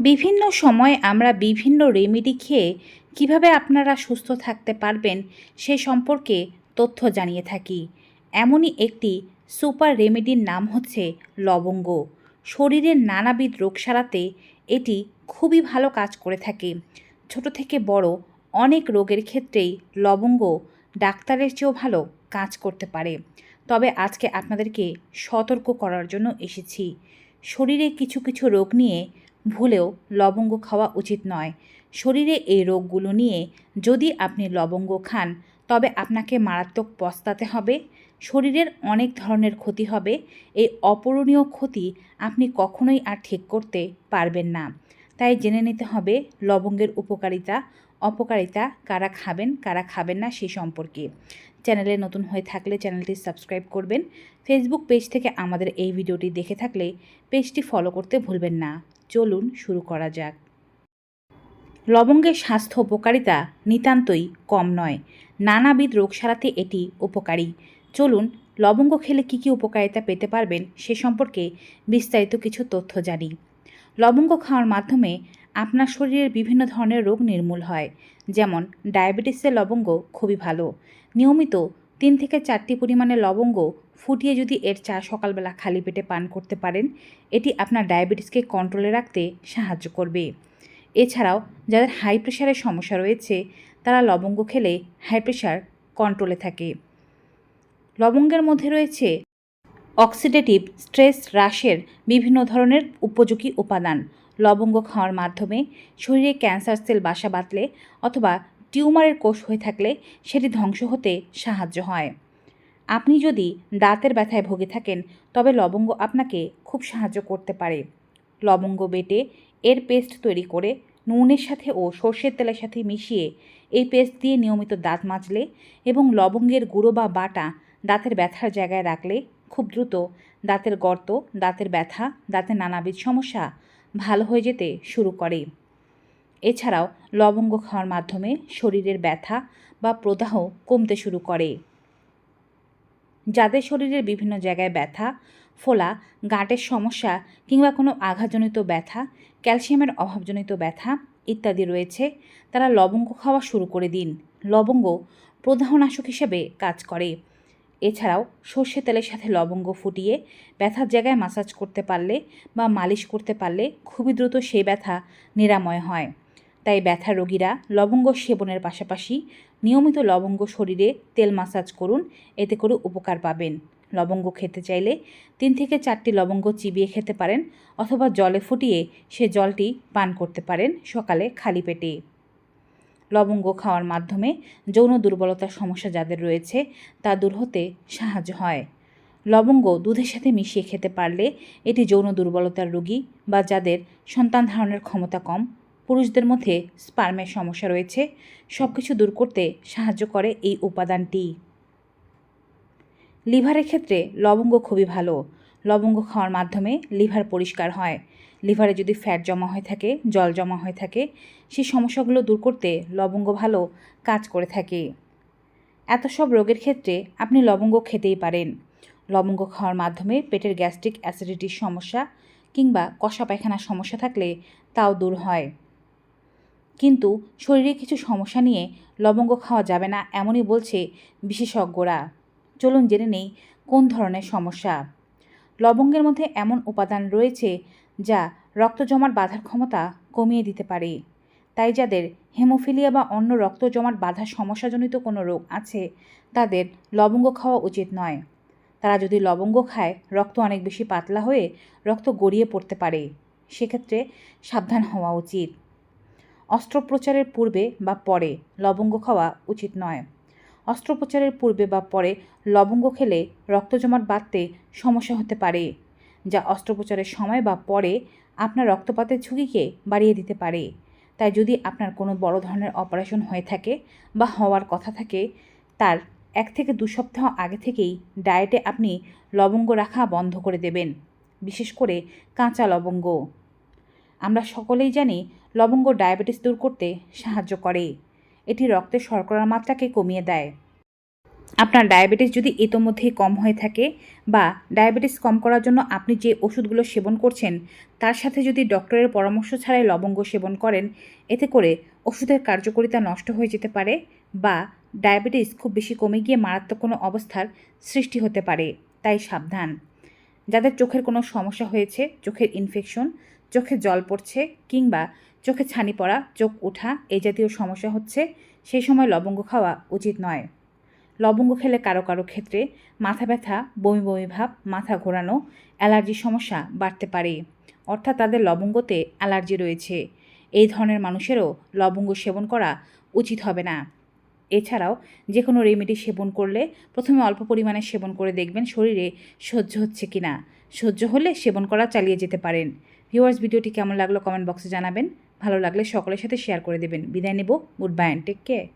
বিভিন্ন সময় আমরা বিভিন্ন রেমেডি খেয়ে কীভাবে আপনারা সুস্থ থাকতে পারবেন সে সম্পর্কে তথ্য জানিয়ে থাকি। এমনই একটি সুপার রেমেডির নাম হচ্ছে লবঙ্গ। শরীরের নানাবিধ রোগ সারাতে এটি খুবই ভালো কাজ করে থাকে। ছোট থেকে বড় অনেক রোগের ক্ষেত্রেই লবঙ্গ ডাক্তারের চেয়েও ভালো কাজ করতে পারে। তবে আজকে আপনাদেরকে সতর্ক করার জন্য এসেছি। শরীরে কিছু কিছু রোগ নিয়ে ভুলেও লবঙ্গ খাওয়া উচিত নয়। শরীরে এই রোগগুলো নিয়ে যদি আপনি লবঙ্গ খান, তবে আপনাকে মারাত্মক পস্তাতে হবে। শরীরের অনেক ধরনের ক্ষতি হবে। এই অপূরণীয় ক্ষতি আপনি কখনোই আর ঠিক করতে পারবেন না। তাই জেনে নিতে হবে লবঙ্গের উপকারিতা অপকারিতা কারা খাবেন কারা খাবেন না সেই সম্পর্কে। চ্যানেলে নতুন হয়ে থাকলে চ্যানেলটি সাবস্ক্রাইব করবেন। ফেসবুক পেজ থেকে আমাদের এই ভিডিওটি দেখে থাকলে পেজটি ফলো করতে ভুলবেন না। চলুন শুরু করা যাক। লবঙ্গের স্বাস্থ্য উপকারিতা নিতান্তই কম নয়। নানাবিধ রোগ সারাতে এটি উপকারী। চলুন, লবঙ্গ খেলে কী কী উপকারিতা পেতে পারবেন সে সম্পর্কে বিস্তারিত কিছু তথ্য জানি। লবঙ্গ খাওয়ার মাধ্যমে আপনার শরীরের বিভিন্ন ধরনের রোগ নির্মূল হয়, যেমন ডায়াবেটিসের লবঙ্গ খুবই ভালো। নিয়মিত তিন থেকে চারটি পরিমাণে লবঙ্গ ফুটিয়ে যদি এর চা সকালবেলা খালি পেটে পান করতে পারেন, এটি আপনার ডায়াবেটিসকে কন্ট্রোলে রাখতে সাহায্য করবে। এছাড়াও যাদের হাই প্রেশারের সমস্যা রয়েছে, তারা লবঙ্গ খেলে হাই প্রেশার কন্ট্রোলে থাকে। লবঙ্গের মধ্যে রয়েছে অক্সিডেটিভ স্ট্রেস হ্রাসের বিভিন্ন ধরনের উপযোগী উপাদান লবঙ্গ খাওয়ার মাধ্যমে শরীরে ক্যান্সার সেল বাসা বাঁধলে অথবা টিউমারের কোষ হয়ে থাকলে সেটি ধ্বংস হতে সাহায্য হয়। আপনি যদি দাঁতের ব্যথায় ভুগে থাকেন, তবে লবঙ্গ আপনাকে খুব সাহায্য করতে পারে। লবঙ্গ বেটে এর পেস্ট তৈরি করে নুনের সাথে ও সর্ষের তেলের সাথে মিশিয়ে এই পেস্ট দিয়ে নিয়মিত দাঁত মাজলে এবং লবঙ্গের গুঁড়ো বা বাটা দাঁতের ব্যথার জায়গায় রাখলে খুব দ্রুত দাঁতের গর্ত, দাঁতের ব্যথা, দাঁতের নানাবিধ সমস্যা ভালো হয়ে যেতে শুরু করে। এছাড়াও লবঙ্গ খাওয়ার মাধ্যমে শরীরের ব্যথা বা প্রদাহ কমতে শুরু করে। যাদের শরীরের বিভিন্ন জায়গায় ব্যথা, ফোলা, গাঁটের সমস্যা কিংবা কোনো আঘাতজনিত ব্যথা, ক্যালসিয়ামের অভাবজনিত ব্যথা ইত্যাদি রয়েছে, তারা লবঙ্গ খাওয়া শুরু করে দিন। লবঙ্গ প্রদাহনাশক হিসেবে কাজ করে। এছাড়াও সর্ষে তেলের সাথে লবঙ্গ ফুটিয়ে ব্যথার জায়গায় মাসাজ করতে পারলে বা মালিশ করতে পারলে খুবই দ্রুত সেই ব্যথা নিরাময় হয়। তাই ব্যথা রোগীরা লবঙ্গ সেবনের পাশাপাশি নিয়মিত লবঙ্গ শরীরে তেল মাসাজ করুন, এতে করে উপকার পাবেন। লবঙ্গ খেতে চাইলে তিন থেকে চারটি লবঙ্গ চিবিয়ে খেতে পারেন অথবা জলে ফুটিয়ে সে জলটি পান করতে পারেন সকালে খালি পেটে। লবঙ্গ খাওয়ার মাধ্যমে যৌন দুর্বলতার সমস্যা যাদের রয়েছে, তা দূর হতে সাহায্য হয়। লবঙ্গ দুধের সাথে মিশিয়ে খেতে পারলে এটি যৌন দুর্বলতার রোগী বা যাদের সন্তান ধারণের ক্ষমতা কম, পুরুষদের মধ্যে স্পার্মের সমস্যা রয়েছে সব কিছু দূর করতে সাহায্য করে এই উপাদানটি। লিভারের ক্ষেত্রে লবঙ্গ খুবই ভালো লবঙ্গ খাওয়ার মাধ্যমে লিভার পরিষ্কার হয়। লিভারে যদি ফ্যাট জমা হয়ে থাকে, জল জমা হয়ে থাকে, সেই সমস্যাগুলো দূর করতে লবঙ্গ ভালো কাজ করে থাকে। এত সব রোগের ক্ষেত্রে আপনি লবঙ্গ খেতেই পারেন। লবঙ্গ খাওয়ার মাধ্যমে পেটের গ্যাস্ট্রিক অ্যাসিডিটির সমস্যা কিংবা কষা পায়খানার সমস্যা থাকলে তাও দূর হয়। কিন্তু শরীরে কিছু সমস্যা নিয়ে লবঙ্গ খাওয়া যাবে না এমনই বলছে বিশেষজ্ঞরা। চলুন জেনে নেই কোন ধরনের সমস্যা। লবঙ্গের মধ্যে এমন উপাদান রয়েছে যা রক্ত জমাট বাঁধার ক্ষমতা কমিয়ে দিতে পারে। তাই যাদের হেমোফিলিয়া বা অন্য রক্ত জমাট বাঁধার সমস্যাজনিত কোনো রোগ আছে, তাদের লবঙ্গ খাওয়া উচিত নয়। তারা যদি লবঙ্গ খায়, রক্ত অনেক বেশি পাতলা হয়ে রক্ত গড়িয়ে পড়তে পারে। সেক্ষেত্রে সাবধান হওয়া উচিত। অস্ত্রোপচারের পূর্বে বা পরে লবঙ্গ খাওয়া উচিত নয়। অস্ত্রোপচারের পূর্বে বা পরে লবঙ্গ খেলে রক্ত জমাট বাঁধতে সমস্যা হতে পারে, যা অস্ত্রোপচারের সময় বা পরে আপনার রক্তপাতের ঝুঁকিকে বাড়িয়ে দিতে পারে। তাই যদি আপনার কোনো বড় ধরনের অপারেশন হয়ে থাকে বা হওয়ার কথা থাকে, তার এক থেকে দু সপ্তাহ আগে থেকেই ডায়েটে আপনি লবঙ্গ রাখা বন্ধ করে দেবেন, বিশেষ করে কাঁচা লবঙ্গ। আমরা সকলেই জানি লবঙ্গ ডায়াবেটিস দূর করতে সাহায্য করে। এটি রক্তে শর্করার মাত্রাকে কমিয়ে দেয়। আপনার ডায়াবেটিস যদি ইতোমধ্যেই কম হয়ে থাকে বা ডায়াবেটিস কম করার জন্য আপনি যে ওষুধগুলো সেবন করছেন, তার সাথে যদি ডক্টরের পরামর্শ ছাড়াই লবঙ্গ সেবন করেন, এতে করে ওষুধের কার্যকারিতা নষ্ট হয়ে যেতে পারে বা ডায়াবেটিস খুব বেশি কমে গিয়ে মারাত্মক কোনো অবস্থার সৃষ্টি হতে পারে, তাই সাবধান। যাদের চোখের কোনো সমস্যা হয়েছে, চোখের ইনফেকশন চোখে জল পড়ছে কিংবা চোখে ছানি পড়া, চোখ ওঠা এই জাতীয় সমস্যা হচ্ছে সেই সময় লবঙ্গ খাওয়া উচিত নয়। লবঙ্গ খেলে কারও কারও ক্ষেত্রে মাথা ব্যথা, বমি বমি ভাব, মাথা ঘোরানো, অ্যালার্জির সমস্যা বাড়তে পারে। অর্থাৎ তাদের লবঙ্গতে অ্যালার্জি রয়েছে। এই ধরনের মানুষেরও লবঙ্গ সেবন করা উচিত হবে না। এছাড়াও যে কোনো রেমেডি সেবন করলে প্রথমে অল্প পরিমাণে সেবন করে দেখবেন শরীরে সহ্য হচ্ছে কি না সহ্য হলে সেবন করা চালিয়ে যেতে পারেন। ভিউয়ার্স, ভিডিওটি কেমন লাগল কমেন্ট বক্সে জানাবেন। ভালো লাগলে সকলের সাথে শেয়ার করে দেবেন। বিদায় নেব good bye and take care